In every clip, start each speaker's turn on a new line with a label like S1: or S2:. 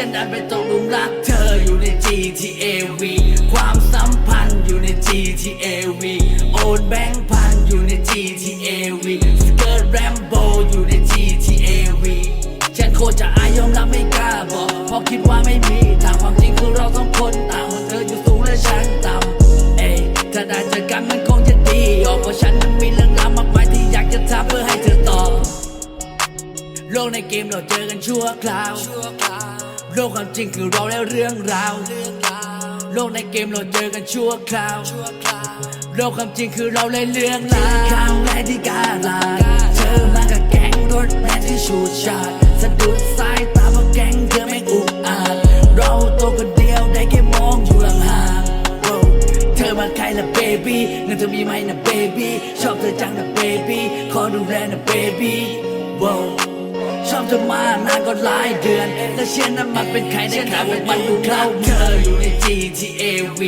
S1: ฉันดันไปตกหลุมรักเธออยู่ใน GTAV ความสัมพันธ์อยู่ใน GTAV โอนแบงค์พันอยู่ใน GTAV สเกิร์ตแรมโบอยู่ใน GTAV ฉันโคตรจะอายยอมรับไม่กล้าบอกเพราะคิดว่าไม่มีทางความจริงคือเราสองคนต่างว่าเธออยู่สูงและฉันต่ำเอ้ยถ้าได้เจอกันมันคงจะดีออกเพราะฉันนั้นมีเรื่องราวมากมายที่อยากจะทำเพื่อให้เธอตอบโลกในเกมเราเจอกันชั่วคราว โลกความจริงคือเราและเรื่องราว โลกในเกมเราเจอกันชั่วคราว โลกความจริงคือเราและเรื่องราวครั้งแรกที่กาลาเธอมากับแก๊งรถแมนที่ชูชาดสะดุดสายตาเพราะแก๊งเธอไม่อุกอาจเราตัวคนเดียวได้แค่มองอยู่ห่างๆเธอมาใครล่ะเบบี้เงินเธอมีไหมนะเบบี้ชอบเธอจังนะเบบี้ขอดูแลนะเบบี้ Wow ชอบเธอมานานก็หลายเดือน และเชื่อนั้นมันเป็นใครได้ข่าวว่ามันดูเข้าเธออยู่ใน GTAV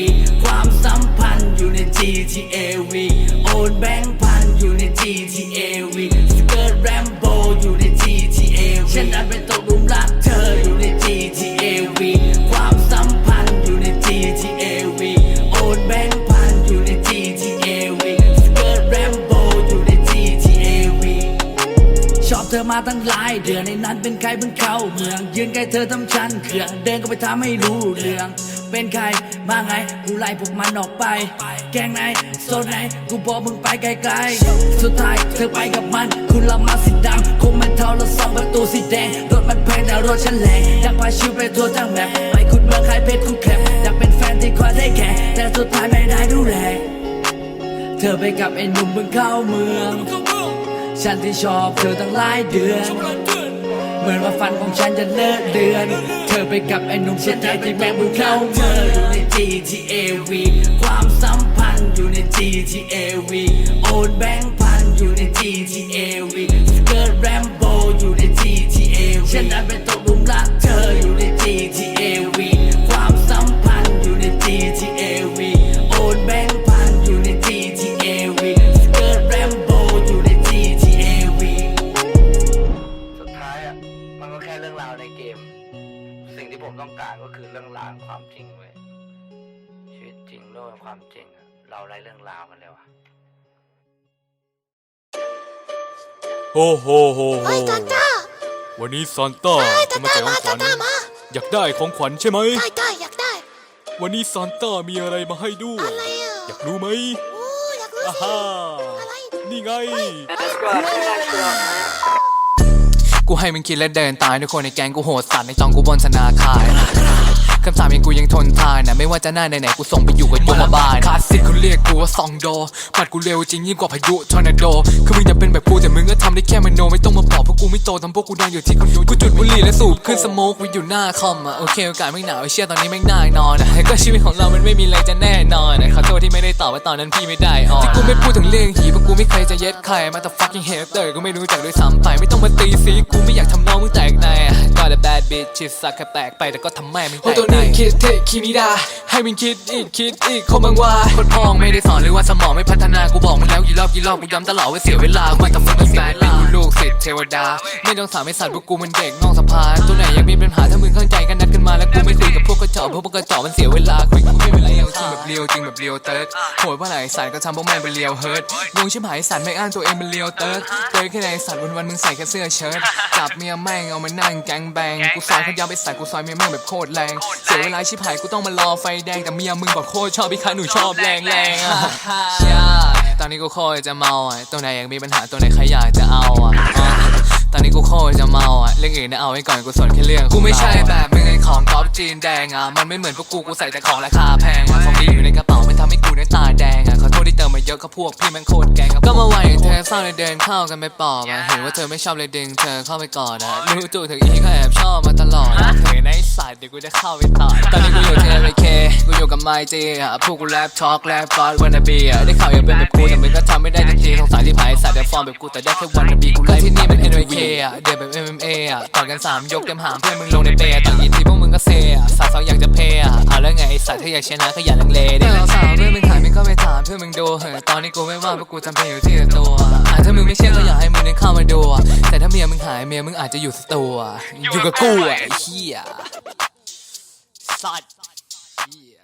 S1: ความสัมพันธ์อยู่ใน GTAV โอนแบงค์พันอยู่ใน GTAV อบเธอมาตั้งหลายเดือนในนั้นเป็นใครเพิ่งเข้าเมือง ยืนใกล้เธอทำฉันเขื่องเดินก็ไปทำให้รู้เรื่อง เป็นใครมาไงกูไล่พวกมันออกไป แกงไหนโซนไหนกูบอกมึงไปไกลๆสุดท้ายเธอไปกับมัน คุณละมาสีดำคงมันเท่าและสองประตูสีแดงรถมันแพงแต่รถฉันแรงอยากพาชิวไปทั่วทั้งแมปไปขุดเมืองขายเพชรคู่แคมอยากเป็นแฟนที่คอยได้แข่แต่สุดท้ายไม่ได้ดูแลเธอไปกับไอ้หนุ่มเพิ่งเข้าเมือง ฉันที่ชอบเธอตั้งหลายเดือน เหมือนว่าฟันของฉันจะเลอะเดือน เธอไปกับไอ้หนุ่มเชียไทยที่แม่งบุกเข้าเมืองอยู่ใน GTAV ความสัมพันธ์อยู่ใน GTAV โอนแบงค์พันอยู่ใน GTAV สเกิร์ตแรม ความ
S2: จริงเว้ยชีวิตจริงโลกแห่งความจริงอะเราไร้เรื่องราวกันแล้วอะ
S3: โฮโฮโฮโฮ
S4: เฮ้ยตาต้า
S3: วันนี้ซานต้า
S4: เฮ้ย
S3: จะ
S4: ตา
S3: มา
S4: ต้า
S3: แจกข
S4: มา
S3: องข
S4: ตา
S3: วัญ
S4: ต้ามา
S3: อยากได้ของขวัญใช่ไหม
S4: ได้ได้อยากได้
S3: วันนี้ซานต้ามีอะไรมาให้ด้วย
S4: อะไรอะ
S3: อยากรู้ไหม
S4: โอ้อยากรู้
S3: อา
S4: สิ
S3: ฮ่า
S4: อะไร
S3: นี่ไง
S5: กูให้มึงคิดและเดินตายทุกคนในแก๊งกูโหดสัตว์ในจองกูบนธนาคาร คำสาปยังกูยังทนทานนะไม่ว่าจะหน้าไหนๆกูส่งไปอยู่กับยมบาลคลาสสิกเขาเรียกกูว่าซองโดปัดกูเร็วจริงยิ่งกว่าพายุทอร์นาโดคือมึงจะเป็นแบบกูแต่มึงก็ทำได้แค่มโนไม่ต้องมาบอกเพราะกูไม่โตทำพวกกูดังอยู่ที่คอนโดกูจุดบุหรี่และสูบขึ้นสโมกไว้อยู่หน้าคอมอะโอเคโอกาสไม่หนาวไอ้เชี่ยตอนนี้แม่น่านอนอะก็ชีวิตของเรามันไม่มีอะไรจะแน่นอนอะขอโทษที่ไม่ได้ตอบว่าตอนนั้นพี่ไม่ได้ออนที่กูไม่พูดถึงเรื่องหีเพราะกูไม่เคยจะเย็ดใครมาแต่ fucking hater กูไม่รู้จักด้วยซ้ำไปไม่ต้องมาตีสีกูไม่อยากทำน้องมึงแตกในอะ Got a bad bitch ชิสักแค่แตกไปแต่ก็ทำแม่มึงแตกในตัวนี้คิดเทคิมิดาให้มึงคิดอีกคิดอีกคงบังว่าคนพองไม่ได้สอนหรือว่าสมองไม่พัฒนากูบอกมึงแล้วกี่รอบกี่รอบกูย้ำตลอดว่าเสียเวลาว่าแต่มึงไม่แฟนกูลูกศิษย์เทวดา ไม่ต้องสามไม่สัตว์พวกกูมันเด็กนอกสะพานตัวไหนยังมีปัญหาถ้ามึงเข้าใจกันนัดกันมาแล้วกูไม่คุยกับ พวกกระจอกเพราะพวกกระจอกมันเสียเวลาคุยกับกูไม่เป็นไรเอาจริงแบบเลียวจริงแบบเลียวเติร์ดโหดว่าไหนสารก็ทำพวกแม่งเป็นเลียวเฮิร์ตงงชิบหายสัตว์ไม่อ้างตัวเองเป็นเลียวเติร์ดเติร์ดแค่ไหนสัตว์วันวันๆมึงใส่แค่เสื้อเชิ้ตจับเมียแม่งเอามานั่งแกงแบงกูซอยเขายาวไปใส่กูซอยเมียแม่งแบบโคตรแรงเสียเวลาชิบหายกูต้องมารอไฟแดงแต่เมียมึงบอกโคตรชอบพี่คะหนูชอบแรงแรงอะเชี่ยตอนนี้กูโคตรจะเมาอะตัวไหนอยากมีปัญหาตัวไหนใครอยากจะเอาอะอะตอนนี้กูโคตรจะเมาอะเรื่องอื่นนะเอาไว้ก่อนกูสนแค่เรื่องกูไม่ใช่แบบ นแดงอะมันไม่เหมือนพวกกูกูใส่แต่ของราคาแพงอะของดีอยู่ในกระเป๋าไมันทำให้กูเนี่ยตาแดงอะขอโทษที่เติมมาเยอะก็พวกพี่แม่งโคตรแกงครับก็มาไหวเธอเศร้าเลยเดินเข้ากันไปปอบอะเห็นว่าเธอไม่ชอบเลยดึงเธอเข้าไปกอดอะรู้ตัวถึงอีก็แอบชอบมาตลอดเธอในสายเดี๋ยวกูจะเข้าไปต่อตอนนี้กูอยู่ที่ LK กูอยู่กับไมจีอะพวกกูแรปทอล์กแรปฟอสวันนาบีอะได้ข่าวอยากเป็นแบบกูแต่มึงก็ทำไม่ได้จริงๆสงสารที่ผายสายแต่ฟอร์มแบบกูแต่ได้แค่วันนาบีกูไล่ที่นี่มัน NYK อะเดี๋ยวแบบ MMA อะต่อยกันสามยกเต็มหามเพื่อนมึงลงในเปย์ต่อยอีกทีพวกมึงก็ สัตว์ถ้าอยากชนะก็อย่าลังเลดิสาวเพื่อนมึงขายมึงก็ไปถามเพื่อนมึงดูเหอะตอนนี้กูไม่ว่างเพราะกูจำเป็นอยู่ที่ตัวอะถ้ามึงไม่เชื่อก็อยากให้มึงเดินเข้ามาดูแต่ถ้าเมียมึงหายเมียมึงอาจจะอยู่สตูอะอยู่กับกูไอ้เหี้ย
S3: สัตว์เหี้ย